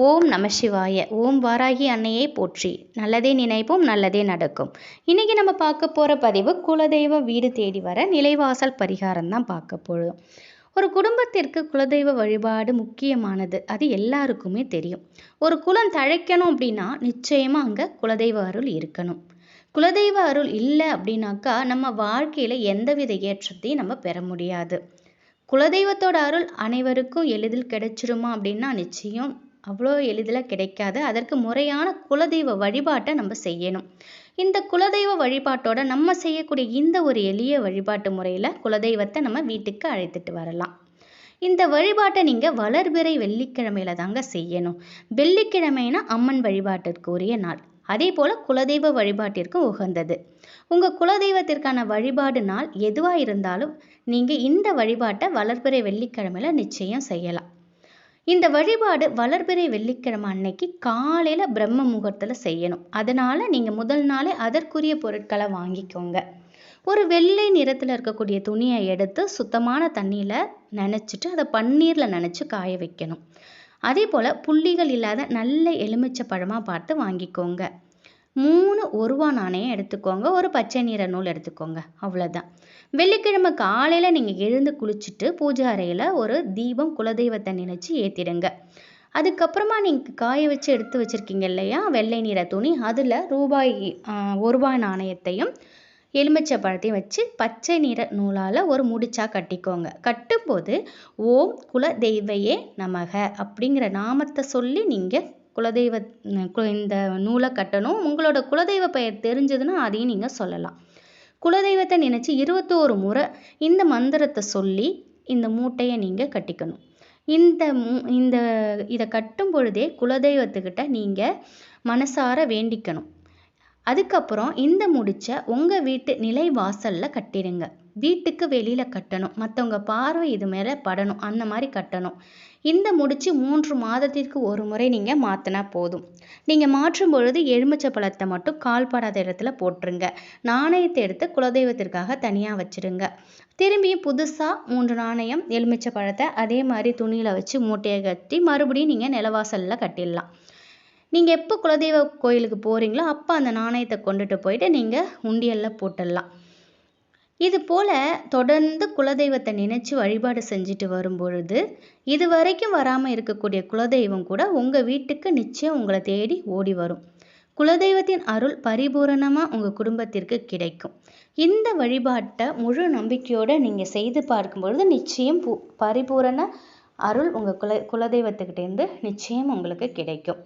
ஓம் நம சிவாய. ஓம் வாராகி அன்னையை போற்றி. நல்லதே நினைப்போம் நல்லதே நடக்கும். இன்றைக்கி நம்ம பார்க்க போகிற பதிவு குலதெய்வ வீடு தேடி வர நிலைவாசல் பரிகாரம் தான் பார்க்க போகிறோம் ஒரு குடும்பத்திற்கு குலதெய்வ வழிபாடு முக்கியமானது. அது எல்லாருக்குமே தெரியும். ஒரு குலம் தழைக்கணும் அப்படின்னா நிச்சயமாக அங்கே குலதெய்வ அருள் இருக்கணும். குலதெய்வ அருள் இல்லை அப்படின்னாக்கா நம்ம வாழ்க்கையில் எந்தவித ஏற்றத்தையும் நம்ம பெற முடியாது. குலதெய்வத்தோட அருள் அனைவருக்கும் எளிதில் கிடைச்சிருமா அப்படின்னா நிச்சயம் அவ்வளோ எளிதில் கிடைக்காது. அதற்கு முறையான குலதெய்வ வழிபாட்டை நம்ம செய்யணும். இந்த குலதெய்வ வழிபாட்டோட நம்ம செய்யக்கூடிய இந்த ஒரு எளிய வழிபாட்டு முறையில் குலதெய்வத்தை நம்ம வீட்டுக்கு அழைத்துட்டு வரலாம். இந்த வழிபாட்டை நீங்கள் வளர்பிறை வெள்ளிக்கிழமையில தாங்க செய்யணும். வெள்ளிக்கிழமைனா அம்மன் வழிபாட்டிற்கு உரிய நாள். அதே போல் குலதெய்வ வழிபாட்டிற்கு உகந்தது. உங்கள் குலதெய்வத்திற்கான வழிபாடு நாள் எதுவாக இருந்தாலும் நீங்கள் இந்த வழிபாட்டை வளர்பிறை வெள்ளிக்கிழமையில் நிச்சயம் செய்யலாம். இந்த வழிபாடு வளர்பிறை வெள்ளிக்கிழமை அன்னைக்கு காலையில் பிரம்ம முகூர்த்தத்தில் செய்யணும். அதனால் நீங்கள் முதல் நாளே அதற்குரிய பொருட்களை வாங்கிக்கோங்க. ஒரு வெள்ளை நிறத்தில் இருக்கக்கூடிய துணியை எடுத்து சுத்தமான தண்ணியில் நினச்சிட்டு அதை பன்னீரில் நினச்சி காய வைக்கணும். அதே போல் புள்ளிகள் இல்லாத நல்ல எலுமிச்சை பழமாக பார்த்து வாங்கிக்கோங்க. மூணு ஒருவா நாணயம் எடுத்துக்கோங்க. ஒரு பச்சை நிற நூல் எடுத்துக்கோங்க. அவ்வளோதான் வெள்ளிக்கிழமை காலையில் நீங்கள் எழுந்து குளிச்சுட்டு பூஜை அறையில் ஒரு தீபம் குலதெய்வத்தை நினச்சி ஏற்றிடுங்க அதுக்கப்புறமா நீங்கள் காய வச்சு எடுத்து வச்சுருக்கீங்க இல்லையா? வெள்ளை நிற துணி. அதில் ரூபாய் ஒரு நாணயத்தையும் எலுமிச்சை பழத்தையும் வச்சு பச்சை நிற நூலால் ஒரு முடிச்சா கட்டிக்கோங்க. கட்டும்போது ஓம் குல தெய்வையே நமக அப்படிங்கிற நாமத்தை சொல்லி நீங்கள் குலதெய்வ இந்த நூலை கட்டணும். உங்களோட குலதெய்வ பெயர் தெரிஞ்சதுன்னா அதையும் நீங்கள் சொல்லலாம். குலதெய்வத்தை நினச்சி இருபத்தோரு முறை இந்த மந்திரத்தை சொல்லி இந்த மூட்டையை நீங்கள் கட்டிக்கணும். இந்த இந்த இதை கட்டும் பொழுதே குலதெய்வத்துக்கிட்ட நீங்கள் மனசார வேண்டிக்கணும். அதுக்கப்புறம் இந்த முடிச்ச உங்கள் வீட்டு நிலை வாசலில் கட்டிடுங்க. வீட்டுக்கு வெளியில் கட்டணும். மற்றவங்க பார்வை இது மேலே படணும். அந்த மாதிரி கட்டணும். இந்த முடிச்சு மூன்று மாதத்திற்கு ஒரு முறை நீங்கள் மாற்றினா போதும். நீங்கள் மாற்றும் பொழுது எலுமிச்சை பழத்தை மட்டும் கால்படாத இடத்துல போட்டுருங்க. நாணயத்தை எடுத்து குலதெய்வத்திற்காக தனியாக வச்சுருங்க. திரும்பியும் புதுசாக மூன்று நாணயம் எலுமிச்சை பழத்தை அதே மாதிரி துணியில் வச்சு மூட்டையை கட்டி மறுபடியும் நீங்கள் நிலவாசலில் கட்டிடலாம். நீங்கள் எப்போ குலதெய்வ கோயிலுக்கு போகிறீங்களோ அப்போ அந்த நாணயத்தை கொண்டுட்டு போயிட்டு நீங்கள் உண்டியலில் போட்டுடலாம். இது போல் தொடர்ந்து குலதெய்வத்தை நினச்சி வழிபாடு செஞ்சுட்டு வரும்பொழுது இது வரைக்கும் வராமல் இருக்கக்கூடிய குலதெய்வம் கூட உங்கள் வீட்டுக்கு நிச்சயம் உங்களை தேடி ஓடி வரும். குலதெய்வத்தின் அருள் பரிபூரணமாக உங்கள் குடும்பத்திற்கு கிடைக்கும். இந்த வழிபாட்டை முழு நம்பிக்கையோடு நீங்கள் செய்து பார்க்கும் பொழுது நிச்சயம் பரிபூரண அருள் உங்கள் குல குலதெய்வத்துக்கிட்டேருந்து நிச்சயம் உங்களுக்கு கிடைக்கும்.